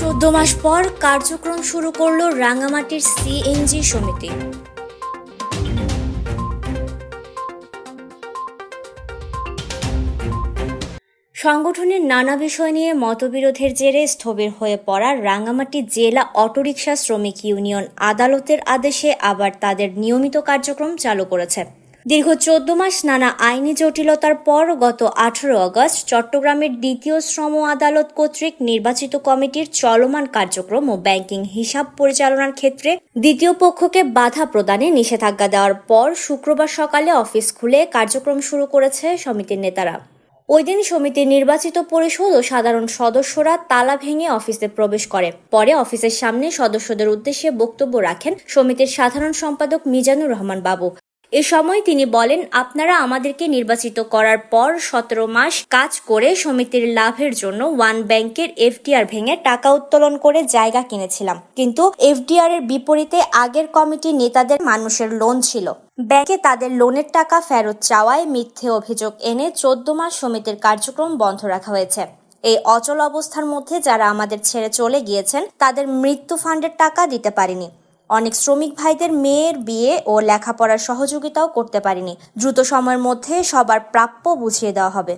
চোদ্দ মাস পর কার্যক্রম শুরু করল রাঙামাটির সিএনজি সমিতি। সংগঠনের নানা বিষয় নিয়ে মতবিরোধের জেরে স্থবির হয়ে পড়া রাঙামাটি জেলা অটোরিকশা শ্রমিক ইউনিয়ন আদালতের আদেশে আবার তাদের নিয়মিত কার্যক্রম চালু করেছে। দীর্ঘ চোদ্দ মাস নানা আইনি জটিলতার পর গত আঠারো আগস্ট চট্টগ্রামের দ্বিতীয় শ্রম আদালত কর্তৃক নির্বাচিত কমিটির চলমান কার্যক্রম ও ব্যাংকিং হিসাব পরিচালনার ক্ষেত্রে দ্বিতীয় পক্ষকে বাধা প্রদানে নিষেধাজ্ঞা দেওয়ার পর শুক্রবার সকালে অফিস খুলে কার্যক্রম শুরু করেছে সমিতির নেতারা। ওই দিন সমিতির নির্বাচিত পরিষদ ও সাধারণ সদস্যরা তালা ভেঙে অফিসে প্রবেশ করে। পরে অফিসের সামনে সদস্যদের উদ্দেশ্যে বক্তব্য রাখেন সমিতির সাধারণ সম্পাদক মিজানুর রহমান বাবু। এ সময় তিনি বলেন, আপনারা আমাদেরকে নির্বাচিত করার পর সতেরো মাস কাজ করে সমিতির লাভের জন্য ওয়ান ব্যাংকের এফডিআর ভেঙে টাকা উত্তোলন করে জায়গা কিনেছিলাম। কিন্তু এফডিআর এর বিপরীতে আগের কমিটির নেতাদের মানুষের লোন ছিল। ব্যাংকে তাদের লোনের টাকা ফেরত চাওয়ায় মিথ্যে অভিযোগ এনে চোদ্দ মাস সমিতির কার্যক্রম বন্ধ রাখা হয়েছে। এই অচল অবস্থার মধ্যে যারা আমাদের ছেড়ে চলে গিয়েছেন, তাদের মৃত্যু ফান্ডের টাকা দিতে পারিনি। অনেক শ্রমিক ভাইদের মেয়ের বিয়ে ও লেখাপড়ার সহযোগিতাও করতে পারিনি। দ্রুত সময়ের মধ্যে সবার প্রাপ্য বুঝিয়ে দেওয়া হবে।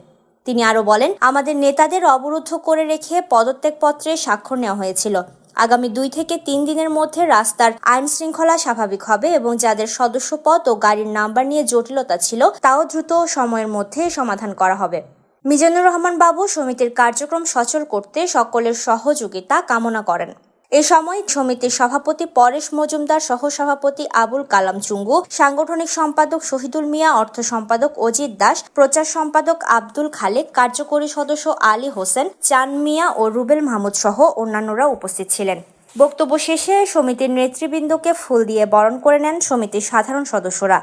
তিনি আরও বলেন, আমাদের নেতাদের অবরুদ্ধ করে রেখে পদত্যাগপত্রে স্বাক্ষর নেওয়া হয়েছিল। আগামী দুই থেকে তিন দিনের মধ্যে রাস্তার আইন শৃঙ্খলা স্বাভাবিক হবে এবং যাদের সদস্য পদ ও গাড়ির নাম্বার নিয়ে জটিলতা ছিল, তাও দ্রুত সময়ের মধ্যে সমাধান করা হবে। মিজানুর রহমান বাবু সমিতির কার্যক্রম সচল করতে সকলের সহযোগিতা কামনা করেন। এ সময় সমিতির সভাপতি পরেশ মজুমদার সহ সভাপতি আবুল কালাম চুঙ্গু, সাংগঠনিক সম্পাদক শহীদুল মিয়া, অর্থ সম্পাদক অজিত দাস, প্রচার সম্পাদক আব্দুল খালেক, কার্যকরী সদস্য আলী হোসেন, চান মিয়া ও রুবেল মাহমুদ সহ অন্যান্যরা উপস্থিত ছিলেন। বক্তব্য শেষে সমিতির নেতৃবৃন্দকে ফুল দিয়ে বরণ করে নেন সমিতির সাধারণ সদস্যরা।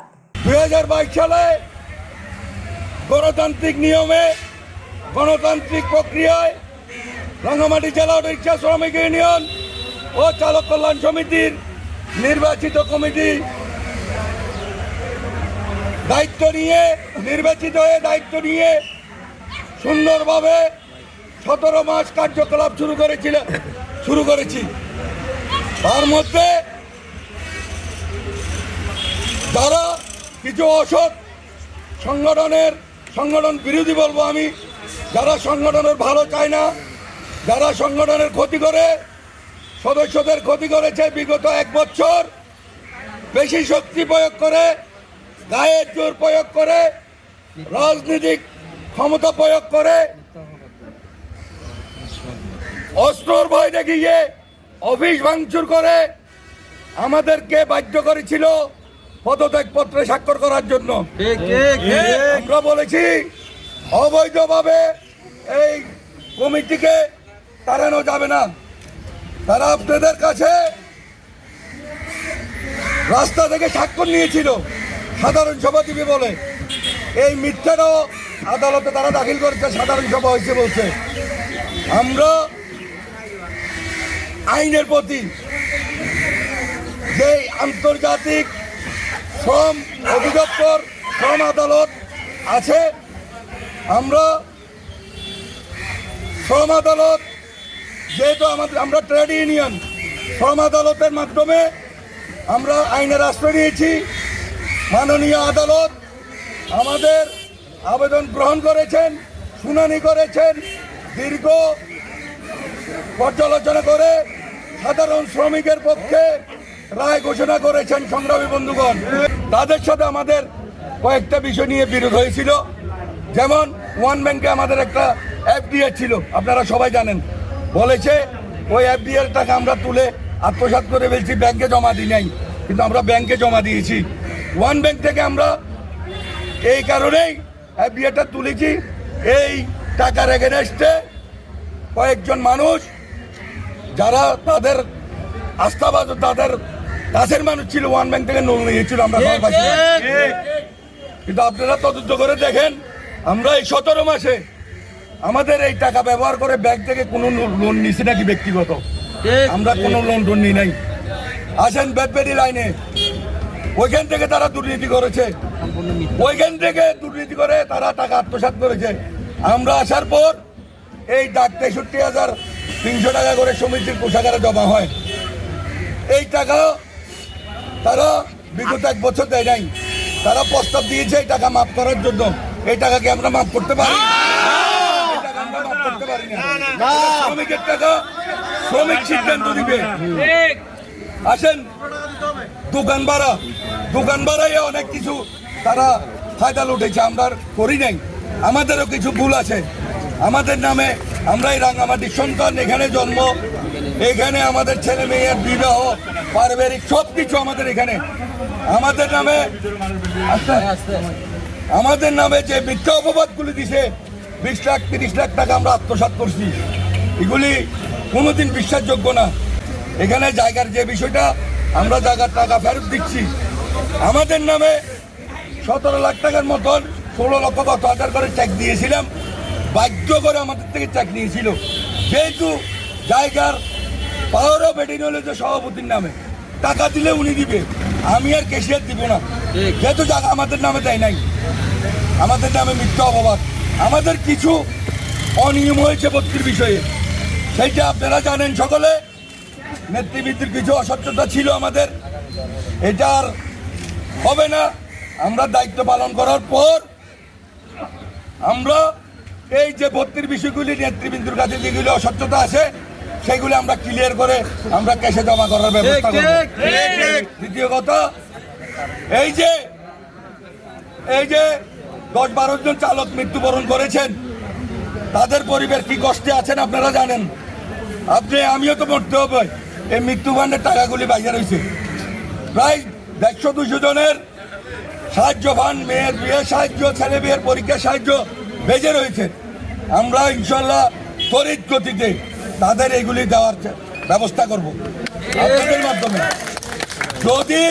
দুই হাজার বাইশ সালে গণতান্ত্রিক নিয়মে, গণতান্ত্রিক প্রক্রিয়ায় রাঙ্গামাটি জেলা রিক্সা শ্রমিক ইউনিয়ন ও চালক কল্যাণ সমিতির নির্বাচিত কমিটি দায়িত্ব নিয়ে, নির্বাচিত হয়ে দায়িত্ব নিয়ে সুন্দরভাবে সতেরো মাস কার্যকলাপ শুরু করেছিল, শুরু করেছি। তার মধ্যে যারা কিছু অসৎ সংগঠনের, সংগঠন বিরোধী বলব আমি, যারা সংগঠনের ভালো চায় না, যারা সংগঠনের ক্ষতি করে সদস্যদের ক্ষতি করেছে বিগত এক বছর। বেশি শক্তি প্রয়োগ করে গায়ের জোর প্রয়োগ করে রাজনৈতিক ক্ষমতা প্রয়োগ করে। অস্ত্রর ভয় দেখিয়ে অফিস ভাঙচুর করে আমাদেরকে বাধ্য করেছিল পদত্যাগপত্রে স্বাক্ষর করার জন্য। আমরা বলেছি অবৈধভাবে এই কমিটিকে তাড়ানো যাবে না। তারা আপনাদের কাছে রাস্তা থেকে স্বাক্ষর নিয়েছিল, সাধারণ সভা বলে। এই মিথ্যাটাও আদালতে তারা দাখিল করেছে, সাধারণ সভা হয়েছে বলছে। আমরা আইনের প্রতি যে আন্তর্জাতিক শ্রম অধিদপ্তর, শ্রম আদালত আছে, আমরা শ্রম আদালত যেহেতু আমাদের আমরা ট্রেড ইউনিয়ন শ্রম আদালতের মাধ্যমে আমরা আইনের আশ্রয় নিয়েছি। মাননীয় আদালত আমাদের আবেদন গ্রহণ করেছেন, শুনানি করেছেন, দীর্ঘ পর্যালোচনা করে সাধারণ শ্রমিকের পক্ষে রায় ঘোষণা করেছেন সংগ্রামী বন্ধুগণ। তাদের সাথে আমাদের কয়েকটা বিষয় নিয়ে বিরোধ হয়েছিল। যেমন, ওয়ান ব্যাংকে আমাদের একটা এফডিএ ছিল, আপনারা সবাই জানেন। বলেছে ওই এফডিএর টাকা আমরা তুলে আত্মসাৎ করে ফেলছি ব্যাংকে জমা দিই নাই। কিন্তু আমরা ব্যাংকে জমা দিয়েছি। ওয়ান ব্যাংক থেকে আমরা এই কারণেই এফডিএটা তুলেছি। এই টাকার এগেনস্টে কয়েকজন মানুষ যারা তাদের আস্থাবাদ তাদের কাছের মানুষ ছিল ওয়ান ব্যাংক থেকে লোন নিয়েছিল আমরা কিন্তু আপনারা তদন্ত করে দেখেন আমরা এই সতেরো মাসে আমাদের এই টাকা ব্যবহার করে ব্যাংক থেকে কোনো লোন নিছি নাকি ব্যক্তিগত? আমরা কোনো লোন টোন নিই নাই। আসেন ব্যাটবেরি লাইনে। ওইখান থেকে তারা দুর্নীতি করেছে। ওইখান থেকে দুর্নীতি করে তারা টাকা আত্মসাৎ করেছে। আমরা আসার পর এই ডাক তেষট্টি হাজার তিনশো টাকা করে সমিতির কোষাগারে জমা হয়। এই টাকা তারা বিগত এক বছর দেয় নাই। তারা প্রস্তাব দিয়েছে এই টাকা মাফ করার জন্য। এই টাকাকে আমরা মাফ করতে পারি। আমরা মাফ করতে পারি না। শ্রমিকের টাকা শ্রমিক সিদ্ধান্ত দিবে। আসেন। দোকান ভাড়া। দোকান ভাড়ায় অনেক কিছু তারা ফায়দা লুটেছে আমরা করি নাই। আমাদেরও কিছু ভুল আছে। আমাদের নামে আমরা এই রাঙামাটির সন্তান এখানে জন্ম এখানে আমাদের ছেলে মেয়ের বিবাহ পারিবারিক সব কিছু আমাদের এখানে। আমাদের নামে আমাদের নামে যে মিথ্যা অপবাদগুলি দিছে বিশ লাখ তিরিশ লাখ টাকা আমরা আত্মসাৎ করছি। এগুলি কোনোদিন বিশ্বাসযোগ্য না। এখানে জায়গার যে বিষয়টা আমরা জায়গার টাকা ফেরত দিচ্ছি। আমাদের নামে সতেরো লাখ টাকার মতন ষোলো লক্ষ কত হাজার করে চেক দিয়েছিলাম। বাধ্য করে আমাদের থেকে চেক নিয়েছিল। যেহেতু জায়গার পাওয়ার অফ এডিনোলজি সভাপতির নামে। টাকা দিলে উনি দিবে। আমি আর ক্যাশিয়ার দিব না। যেহেতু জায়গা আমাদের নামে দেয় নাই। আমাদের নামে মিথ্যা অপবাদ। আমাদের কিছু অনিয়ম হয়েছে ভর্তির বিষয়ে। সেইটা আপনারা জানেন সকলে। নেতৃবৃন্দের কিছু অস্বচ্ছতা ছিল আমাদের। এটা আর হবে না। আমরা দায়িত্ব পালন করার পর আমরা এই যে ভর্তির বিষয়গুলি নেতৃবৃন্দুর কাছে যেগুলি অস্বচ্ছতা আছে সেগুলি আমরা ক্লিয়ার করে আমরা ক্যাশে জমা করার ব্যবস্থা করব। দ্বিতীয় কথা এই যে এই যে দশ বারো জন চালক মৃত্যুবরণ করেছেন। তাদের পরিবার কি কষ্টে আছেন আপনারা জানেন? আপনি, আমিও তো মরতে হবে। এই মৃত্যু ফান্ডের টাকাগুলি বাইরে রয়েছে। প্রায় দেড়শো দুশো জনের সাহায্য ফান্ড, মেয়ের বিয়ের সাহায্য, ছেলে বিয়ের পরীক্ষার সাহায্য বেজে রয়েছে। আমরা ইনশাল্লাহ তড়িৎ গতিতে তাদের এগুলি দেওয়ার ব্যবস্থা করব। আপনাদের মাধ্যমে। যদি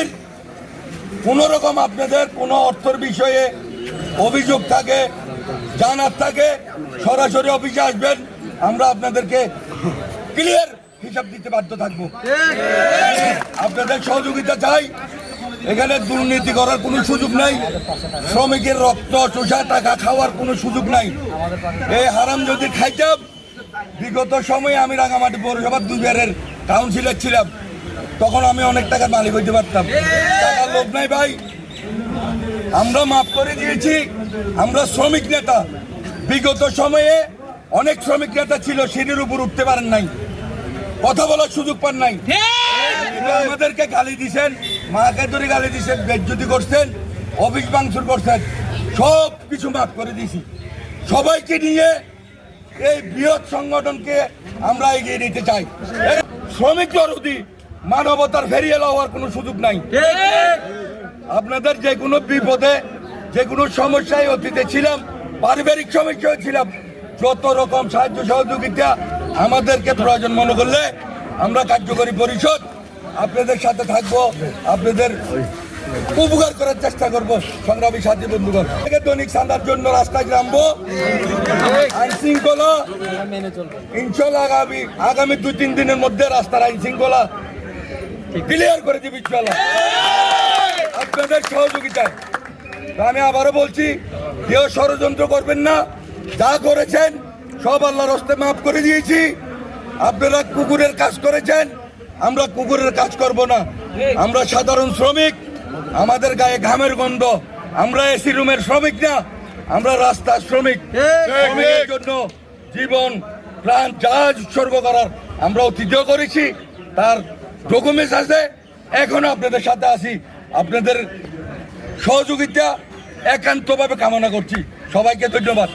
কোনো রকম আপনাদের কোনো অর্থর বিষয়ে অভিযোগ থাকে, জানার থাকে, সরাসরি অফিসে আসবেন, আমরা আপনাদেরকে ক্লিয়ার হিসাব দিতে বাধ্য থাকব। আপনাদের সহযোগিতা চাই, এখানে দুর্নীতি করার কোনো সুযোগ নাই, শ্রমিকের রক্ত, চোষা, টাকা খাওয়ার কোনো সুযোগ নাই। এই হারাম যদি খাইতাম, বিগত সময়ে আমি রাঙামাটি পৌরসভার দুইবারের কাউন্সিলর ছিলাম, তখন আমি অনেক টাকার মালিক হইতে পারতাম। টাকার লোভ নাই ভাই। আমরা মাফ করে দিয়েছি। আমরা শ্রমিক নেতা। বিগত সময়ে অনেক শ্রমিক নেতা ছিল সিঁড়ির উপর উঠতে পারেন নাই। কথা বলার সুযোগ পান নাই। আমাদেরকে গালি দিছেন মাকে ধরে গালি দিছেন বেজ্জতি করছেন অফিস ভাঙচুর করছেন। সব কিছু মাফ করে দিয়েছি। সবাইকে নিয়ে এই বৃহৎ সংগঠনকে আমরা এগিয়ে নিতে চাই। শ্রমিক জরুরি মানবতার ফেরিয়ে লওয়ার কোনো সুযোগ নাই। আপনাদের যে কোনো বিপদে যে কোনো সমস্যায় অতীতে ছিলাম পারিবারিক সমস্যায় ছিলাম যত রকম সাহায্য সহযোগিতা আমাদেরকে প্রয়োজন মনে করলে আমরা কার্যকরী পরিষদ আপনাদের সাথে থাকব আপনাদের উপকার করার চেষ্টা করব সংগ্রামী সাথী বন্ধুগণ। থেকে দৈনিক সান্দার জন্য রাস্তায় নামবো। আইন শৃঙ্খলা ইনশাল্লাহ আগামী আগামী দুই তিন দিনের মধ্যে রাস্তার আইন শৃঙ্খলা ক্লিয়ার করে দিবি ইনশাল্লাহ। আপনাদের সহযোগিতায় আমি আবারও বলছি কেউ ষড়যন্ত্র করবেন না। যা করেছেন সব আল্লাহর হস্তে মাফ করে দিয়েছি। আপনারা কুকুরের কাজ করেছেন আমরা কুকুরের কাজ করব না। আমরা সাধারণ শ্রমিক আমাদের গায়ে ঘামের গন্ধ। আমরা এসি রুমের শ্রমিক না আমরা রাস্তার শ্রমিক। শ্রমিকের জন্য জীবন প্রাণ যা উৎসর্গ করার আমরা ঐতিহ্য করেছি। তার ডকুমেন্টস আছে এখনও আপনাদের সাথে আছি। আপনাদের সহযোগিতা একান্তভাবে কামনা করছি। সবাইকে ধন্যবাদ।